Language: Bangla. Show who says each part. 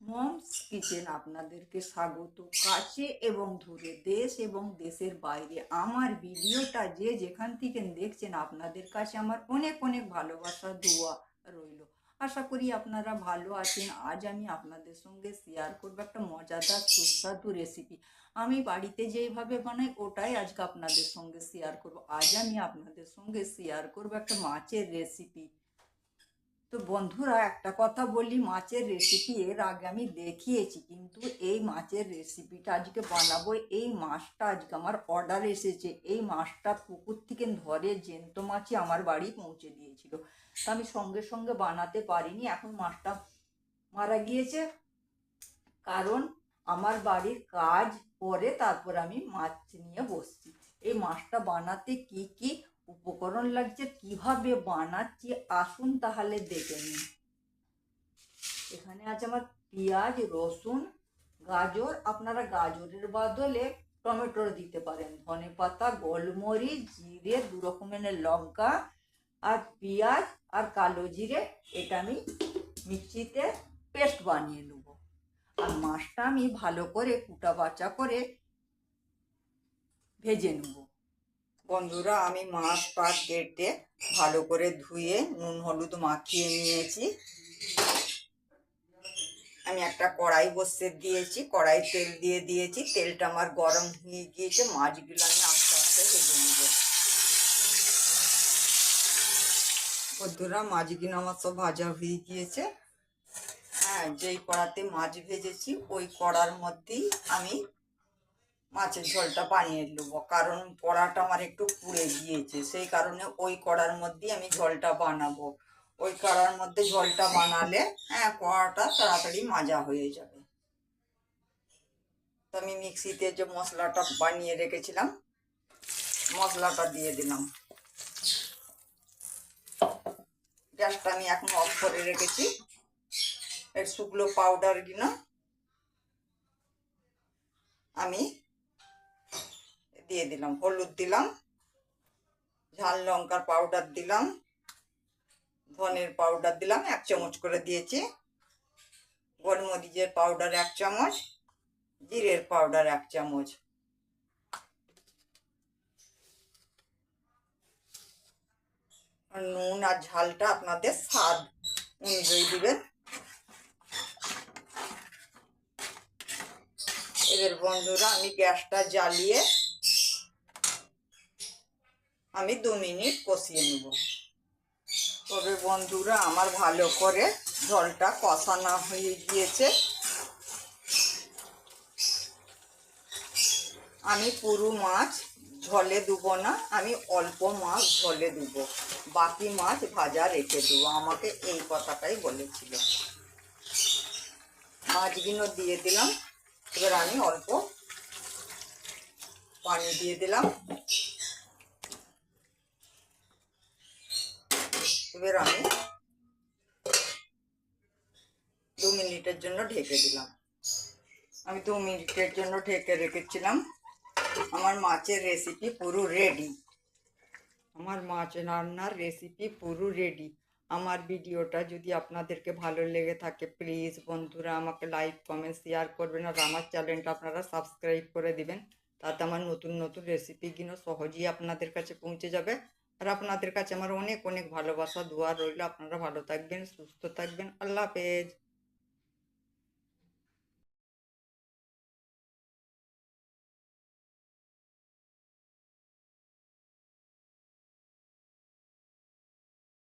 Speaker 1: মমস কিচেন আপনাদেরকে স্বাগত। কাছে এবং দূরে দেশ এবং দেশের বাইরে। আমার ভিডিওটা যে যেখান থেকে দেখছেন, আপনাদের কাছে আমার অনেক অনেক ভালোবাসা, দোয়া রইল। আশা করি আপনারা ভালো আছেন। আজ আমি আপনাদের সঙ্গে শেয়ার করব একটা মজাদার, সুস্বাদু রেসিপি আমি বাড়িতে যেইভাবে বানাই, ওটাই আজকে আপনাদের সঙ্গে শেয়ার করব। আজ আমি আপনাদের সঙ্গে শেয়ার করব একটা মাছের রেসিপি তো বন্ধুরা, একটা কথা বলি, মাছের রেসিপি এর আগে আমি দেখিয়েছি, কিন্তু এই মাছের রেসিপিটা আজকে বানাবো। এই মাছটা আজকে আমার অর্ডার এসেছে। এই মাছটা পুকুর থেকে ধরে জ্যান্ত মাছই আমার বাড়ি পৌঁছে দিয়েছিল। তা আমি সঙ্গে সঙ্গে বানাতে পারিনি। এখন মাছটা মারা গিয়েছে। কারণ আমার বাড়ির কাজ করে, তারপর আমি মাছ নিয়ে বসছি। এই মাছটা বানাতে কি কি উপকরণ লাগছে, কীভাবে বানাচ্ছি, আসুন তাহলে দেখে নিন। এখানে আছে আমার পেঁয়াজ, রসুন, গাজর। আপনারা গাজরের বদলে টমেটো দিতে পারেন। ধনে পাতা, গোলমরিচ, জিরে, দু রকমের লঙ্কা আর পেঁয়াজ আর কালো জিরে, এটা আমি মিক্সিতে পেস্ট বানিয়ে নেব। আর মাছটা আমি ভালো করে কুটা বাচা করে ভেজে নেব। বন্ধুরা, আমি মাছ পাট কেটে ভালো করে ধুয়ে নুন, হলুদ মাখিয়ে নিয়েছি। আমি একটা কড়াই বসে দিয়েছি, কড়াই তেল দিয়ে দিয়েছি। তেলটা আমার গরম হয়ে গিয়েছে, মাছগুলো আমি আস্তে আস্তে ভেজে নেব। বন্ধুরা, মাছগুলো আমার সব ভাজা হয়ে গিয়েছে। হ্যাঁ যেই কড়াতে মাছ ভেজেছি, ওই কড়ার মধ্যেই আমি মাছের ঝোলটা বানিয়ে নেব কারণ কড়াটা আমার একটু পুড়ে গিয়েছে, সেই কারণে ওই কড়ার মধ্যেই আমি ঝোলটা বানাবো। ওই কড়ার মধ্যে ঝোলটা বানালে হ্যাঁ কড়াটা তাড়াতাড়ি মাজা হয়ে যাবে। তো আমি মিক্সিতে যে মশলাটা বানিয়ে রেখেছিলাম, মশলাটা দিয়ে দিলাম। গ্যাসটা আমি এখন অফ করে রেখেছি। এর শুকনো পাউডার কিনা আমি দিয়ে দিলাম, হলুদ দিলাম, ঝাল লঙ্কার পাউডার দিলাম, ধনের পাউডার দিলাম, এক চামচ করে দিয়েছি, গোলমরিচের পাউডার এক চামচ, জিরের পাউডার এক চামচ। নুন আর ঝালটা আপনাদের স্বাদ অনুযায়ী দিবেন। এদের বন্ধুরা, আমি গ্যাসটা জ্বালিয়ে আমি দু মিনিট কষিয়ে নেব। তবে বন্ধুরা, আমার ভালো করে জলটা কষানো হয়ে গিয়েছে। আমি পুরো মাছ ঝলে দেবো না, আমি অল্প মাছ ঝলে দেবো। বাকি মাছ ভাজা রেখে দেবো, আমাকে এই কথাটাই বলেছিল। মাছগুলো দিয়ে দিলাম, এবার আমি অল্প পানি দিয়ে দিলাম। এবার আমি দু মিনিটের জন্য ঢেকে দিলাম। আমি দু মিনিটের জন্য ঢেকে রেখেছিলাম। আমার মাছের রেসিপি পুরো রেডি আমার মাছ রান্নার রেসিপি পুরো রেডি আমার ভিডিওটা যদি আপনাদেরকে ভালো লেগে থাকে প্লিজ বন্ধুরা আমাকে লাইক কমেন্ট শেয়ার করবেন আর আমার চ্যানেলটা আপনারা সাবস্ক্রাইব করে দিবেন। তাতে আমার নতুন নতুন রেসিপিগুলো সহজেই আপনাদের কাছে পৌঁছে যাবে। আর আপনাদের কাছে আমার অনেক অনেক ভালোবাসা, দোয়া রইল। আপনারা ভালো থাকবেন, সুস্থ থাকবেন। আল্লাহ হাফেজ।